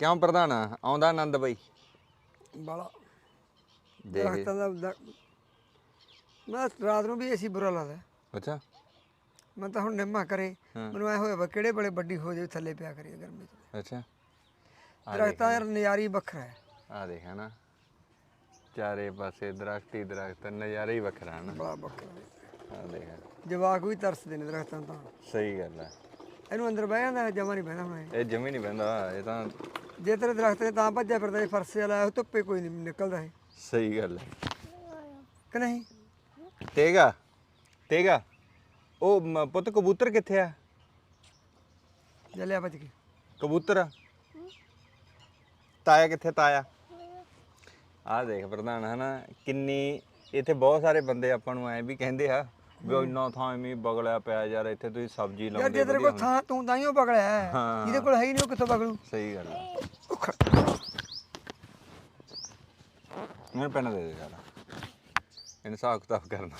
ਕਿਉਂ ਪ੍ਰਧਾਨ? ਆਉਂਦਾ ਆਨੰਦ ਬਈ। ਬਾਲਾ। ਦੇਖ। ਦਰਖਤਾਂ ਦਾ ਦ- ਮੈਂ ਰਾਤ ਨੂੰ ਵੀ ਏਸੀ ਬੁਰਾ ਲੱਗਦਾ। ਅੱਛਾ। ਮੈਂ ਤਾਂ ਹੁਣ ਨਿੰਮਾ ਕਰੇ। ਮੈਨੂੰ ਐ ਹੋਇਆ ਵਾ ਕਿਹੜੇ ਬੜੇ ਵੱਡੀ ਹੋ ਜਾਵੇ ਥੱਲੇ ਪਿਆ ਕਰੀ ਗਰਮੀ ਚ। ਅੱਛਾ। ਦਰਖਤਾਂ ਯਾਰ ਨਜ਼ਾਰੀ ਵੱਖਰਾ ਹੈ। ਆ ਦੇਖ ਹਨਾ ਚਾਰੇ ਪਾਸੇ ਦਰਖਤ ਹੀ ਦਰਖਤ ਨਜ਼ਾਰਾ ਹੀ ਵੱਖਰਾ ਹਨਾ ਬੜਾ ਵੱਖਰਾ ਆ ਦੇਖ। ਜਵਾਕ ਵੀ ਤਰਸਦੇ ਨੇ ਦਰਖਤਾਂ ਤਾਂ। ਸਹੀ ਗੱਲ ਹੈ। ਇਹਨੂੰ ਅੰਦਰ ਬਹਿ ਜਾਂਦਾ ਜਮਾ ਨਹੀਂ ਬਹਿੰਦਾ ਹੁਣ ਇਹ। ਇਹ ਜਮੀ ਨਹੀਂ ਬੰਦਾ ਇਹ ਤਾਂ ਜੇ ਤੇਰੇ ਦਰਖਤ ਤੇ ਤਾਂ ਭੱਜਿਆ ਫਿਰਦਾ ਇਹ ਫਰਸੇ ਵਾਲਾ ਉਹ ਧੁੱਪੇ ਕੋਈ ਨਹੀਂ ਨਿਕਲਦਾ ਇਹ ਸਹੀ ਗੱਲ ਹੈ। ਕਿ ਨਹੀਂ? ਤੇਗਾ ਤੇਗਾ। ਉਹ ਮ- ਪੁੱਤ ਕਬੂਤਰ ਕਿੱਥੇ ਆ? ਜਲਿਆ ਭੱਜ ਕੇ। ਕਬੂਤਰ? ਤਾਇਆ ਕਿੱਥੇ ਤਾਇਆ? ਆ ਦੇਖ ਪ੍ਰਧਾਨ ਹਨਾ ਕਿੰਨੀ ਇੱਥੇ ਬਹੁਤ ਸਾਰੇ ਬੰਦੇ ਆਪਾਂ ਨੂੰ ਐ ਵੀ ਕਹਿੰਦੇ ਆ ਵੀ ਇੰਨਾ ਥਾਂ ਐਵੇਂ ਹੀ ਬਗਲਿਆ ਪਿਆ ਯਾਰ ਇੱਥੇ ਤੁਸੀਂ ਸਬਜ਼ੀ ਯਾਰ ਲਾਉਂਦੇ ਜੇ ਤੇਰੇ ਕੋਲ ਥਾਂ ਤੂੰ ਤਾਂ ਹੀ ਉਹ ਪਕੜਿਆ ਹੈ। ਹਾਂ। ਜਿਹਦੇ ਕੋਲ ਹੈ ਹੀ ਨਹੀਂ ਉਹ ਕਿੱਥੋਂ ਪਕੜੂ ਸਹੀ ਗੱਲ ਹੈ ਮੈਨੂੰ ਪੈਨ ਦੇ ਦੇ ਯਾਰ। ਇਹਨੂੰ ਹਿਸਾਬ ਕਿਤਾਬ ਕਰਨਾ।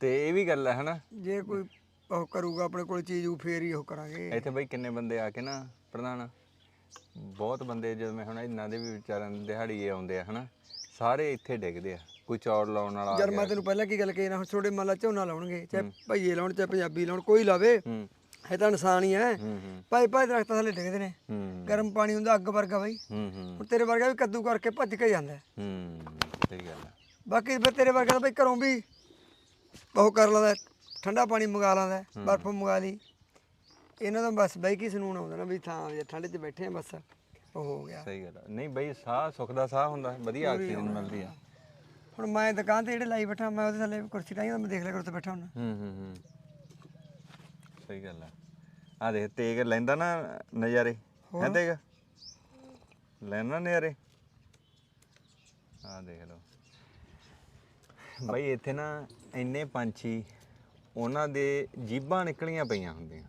ਤੇ ਇਹ ਵੀ ਗੱਲ ਹੈ ਹਨਾ? ਜੇ ਕੋਈ ਉਹ ਕਰੂਗਾ ਆਪਣੇ ਕੋਲ ਚੀਜ਼ ਉਹ ਫੇਰ ਹੀ ਉਹ ਕਰਾਂਗੇ। ਇੱਥੇ ਬਈ ਕਿੰਨੇ ਬੰਦੇ ਆ ਕੇ ਨਾ ਪ੍ਰਧਾਨ? ਬਹੁਤ ਬੰਦੇ ਜਦੋਂ ਮੈਂ ਹੁਣ ਇਹਨਾਂ ਦੇ ਵੀ ਵਿਚਾਰਾਂ ਦੇ ਦਿਹਾੜੀਏ ਆਉਂਦੇ ਆ ਹਨਾ? ਸਾਰੇ ਇੱਥੇ ਡਿੱਗਦੇ ਆ। ਕੋਈ ਚੌੜ ਲਾਉਣ ਵਾਲਾ ਆ ਯਾਰ ਗਿਆ ਮੈਂ ਤੈਨੂੰ ਪਹਿਲਾਂ ਕੀ ਗੱਲ ਕਹੀ ਨਾ ਹੁਣ ਛੋੜੇ ਮੰਨ ਲਾ ਝੋਨਾ ਲਾਉਣਗੇ ਚਾਹੇ ਭਈਏ ਲਾਉਣ ਚਾਹੇ ਪੰਜਾਬੀ ਲਾਉਣ ਕੋਈ ਲਾਵੇ ਹੂੰ। ਇਹ ਤਾਂ ਇਨਸਾਨ ਹੀ ਹੈ। ਹੂੰ ਹੂੰ। ਭਾਈ ਭਾਈ ਦਰਖਤਾਂ ਥੱਲੇ ਡਿੱਗਦੇ ਨੇ। ਹੂੰ। ਗਰਮ ਪਾਣੀ ਹੁੰਦਾ ਅੱਗ ਵਰਗਾ ਬਾਈ। ਹੂੰ ਹੂੰ। ਹੁਣ ਤੇਰੇ ਵਰਗਾ ਵੀ ਕੱਦੂ ਕਰਕੇ ਭੱਜ ਕੇ ਜਾਂਦਾ। ਹੈ। ਹੂੰ ਸਹੀ ਗੱਲ ਹੈ ਬਾਕੀ ਫਿਰ ਤੇਰੇ ਵਰਗਾ ਤਾਂ ਬਈ ਘਰੋਂ ਵੀ ਉਹ ਕਰ ਲੈਂਦਾ ਠੰਡਾ ਪਾਣੀ ਮੰਗਾ ਲੈਂਦਾ ਬਰਫ਼ ਮੰਗਾ ਲਈ। ਇਹਨਾਂ ਦਾ ਬਸ ਬਈ ਕੀ ਸਨੂਨ ਆਉਂਦਾ ਨਾ ਵੀ ਥਾਂ ਜੇ ਠੰਡ 'ਚ ਬੈਠੇ ਆ ਬਸ ਉਹ ਹੋ ਗਿਆ। ਸਹੀ ਗੱਲ ਹੈ ਨਹੀਂ ਬਈ ਸਾਹ ਸੁੱਖ ਦਾ ਸਾਹ ਹੁੰਦਾ ਵਧੀਆ ਆਕਸੀਜਨ ਮਿਲਦੀ ਆ। ਹੁਣ ਮੈਂ ਦੁਕਾਨ ਤੇ ਜਿਹੜੇ ਲਾਈ ਬੈਠਾ ਮੈਂ ਉਹਦੇ ਥੱਲੇ ਕੁਰਸੀ ਲਾਈ ਮੈਂ ਦੇਖ ਲਿਆ ਕਰ ਉੱਤੇ ਬੈਠਾ ਹੁਣ ਹੂੰ ਹੂੰ ਹੂੰ। ਸਹੀ ਗੱਲ ਹੈ ਆ ਦੇਖ ਤੇਗ ਲੈਂਦਾ ਨਾ ਨਜ਼ਾਰੇ ਹੈ ਤੇਗ? ਲੈਣਾ ਨਜ਼ਾਰੇ। ਆ ਦੇਖ ਲਓ। ਬਈ ਇੱਥੇ ਨਾ ਇੰਨੇ ਪੰਛੀ ਉਹਨਾਂ ਦੇ ਜੀਬਾਂ ਨਿਕਲੀਆਂ ਪਈਆਂ ਹੁੰਦੀਆਂ।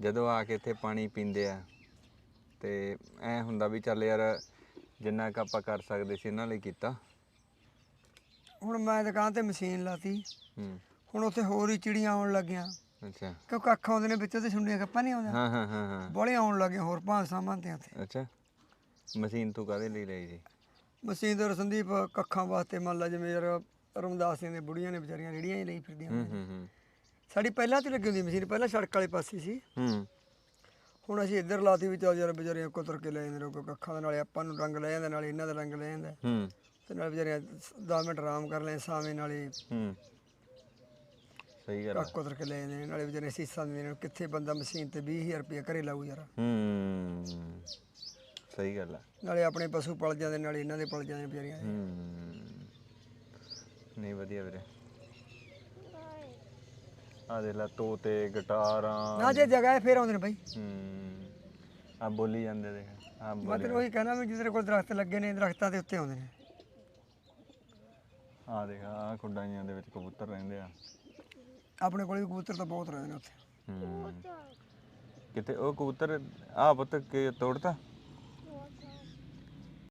ਜਦੋਂ ਆ ਕੇ ਇੱਥੇ ਪਾਣੀ ਪੀਂਦੇ ਆ ਤੇ ਐ ਹੁੰਦਾ ਵੀ ਚੱਲ ਯਾਰ ਜਿੰਨਾ ਕੁ ਆਪਾਂ ਕਰ ਸਕਦੇ ਸੀ ਇਹਨਾਂ ਲਈ ਕੀਤਾ। ਹੁਣ ਮੈਂ ਦੁਕਾਨ ਤੇ ਮਸ਼ੀਨ ਲਾਤੀ। ਹੂੰ। ਹੁਣ ਉੱਥੇ ਹੋਰ ਹੀ ਚਿੜੀਆਂ ਆਉਣ ਲੱਗੀਆਂ। ਅੱਛਾ। ਕਿਉਂ ਕੱਖ ਆਉਂਦੇ ਨੇ ਵਿੱਚੋਂ ਤੇ ਸੁੰਡੀਆਂ ਕੱਪਾਂ ਨਹੀਂ ਆਉਂਦੀਆਂ। ਹਾਂ ਹਾਂ ਹਾਂ ਹਾਂ। ਬੋਲੇ ਆਉਣ ਲੱਗੇ ਹੋਰ ਭਾਂਜ ਸਾਮਾਨ ਤੇ ਉੱਥੇ। ਅੱਛਾ। ਮਸ਼ੀਨ ਤੂੰ ਕਾਹਦੇ ਲਈ ਲਈ ਜੀ ਮਸ਼ੀਨ ਤੇ ਸੰਦੀਪ ਕੱਖਾਂ ਵਾਸਤੇ ਮੰਨ ਲਾ ਜਿਵੇਂ ਯਾਰ ਰਮਦਾਸ ਦੀਆਂ ਬੁੜੀਆਂ ਨੇ ਵਿਚਾਰੀਆਂ ਰੇੜੀਆਂ ਹੀ ਲਈ ਫਿਰਦੀਆਂ ਹੂੰ ਹੂੰ ਹੂੰ। ਸਾਡੀ ਪਹਿਲਾਂ ਤੇ ਲੱਗੀ ਹੁੰਦੀ ਮਸ਼ੀਨ ਪਹਿਲਾਂ ਸੜਕ ਵਾਲੇ ਪਾਸੇ ਸੀ। ਹੂੰ। ਹੁਣ ਅਸੀਂ ਇੱਧਰ ਲਾਤੀ ਵੀ ਚੱਲ ਯਾਰ ਵਿਚਾਰੀਆਂ ਕੁਤਰ ਕੇ ਲੈ ਜਾਂਦੇ ਲੋਕ ਕੱਖਾਂ ਦੇ ਨਾਲੇ ਆਪਾਂ ਨੂੰ ਰੰਗ ਲੈ ਜਾਂਦੇ ਨਾਲੇ ਇਹਨਾਂ ਦਾ ਰੰਗ ਲੈ ਜਾਂਦਾ। ਹੂੰ। ਤੇ ਨਾਲ ਵਿਚਾਰੀਆਂ 10 ਮਿੰਟ ਆਰਾਮ ਕਰ ਲੈ ਸਾਵੇਂ ਨਾਲੇ ਹੂੰ। ਸਹੀ ਗੱਲ ਆ। ਕੱਖ ਕੁਤਰ ਕੇ ਲੈ ਜਾਂਦੇ ਨੇ ਨਾਲੇ ਵਿਚਾਰੀਆਂ ਸੀਸਾਂ ਦਿੰਦੇ ਨੇ ਕਿੱਥੇ ਬੰਦਾ ਮਸ਼ੀਨ ਤੇ 20000 ਰੁਪਏ ਘਰੇ ਲਾਊ ਯਾਰ। ਹੂੰ। ਸਹੀ ਗੱਲ ਆ। ਨਾਲੇ ਆਪਣੇ ਪਸ਼ੂ ਪਲ ਜਾਂਦੇ ਨਾਲੇ ਇਹਨਾਂ ਦੇ ਪਲ ਜਾਂਦੇ ਨੇ ਵਿਚਾਰੀਆਂ ਦੇ। ਹੂੰ। ਨਹੀਂ ਵਧੀਆ ਵੀਰੇ। ਆ ਦੇ ਲਾ ਤੋਤੇ ਗਿਟਾਰਾਂ। ਨਾ ਜੇ ਜਗ੍ਹਾ ਹੈ ਫੇਰ ਆਉਂਦੇ ਨੇ ਬਾਈ। ਹੂੰ। ਆ ਬੋਲੀ ਜਾਂਦੇ ਦੇਖ ਆ ਮੈਂ ਬੋਲੀ ਤੈਨੂੰ ਉਹੀ ਕਹਿਣਾ ਵੀ ਜਿਹਦੇ ਕੋਲ ਦਰਖਤ ਲੱਗੇ ਨੇ ਦਰਖਤਾਂ ਦੇ ਉੱਤੇ ਆਉਂਦੇ ਨੇ। ਆ ਦੇਖ ਆ ਖੁੱਡਾਈਆਂ ਦੇ ਵਿੱਚ ਕਬੂਤਰ ਰਹਿੰਦੇ ਆ। ਆਪਣੇ ਕੋਲ ਵੀ ਕਬੂਤਰ ਤਾਂ ਬਹੁਤ ਰਹਿੰਦੇ ਨੇ ਉੱਥੇ। ਹੂੰ। ਕਿਤੇ ਉਹ ਕਬੂਤਰ ਆ ਪੁੱਤ ਕਿ ਤੋੜਤਾ?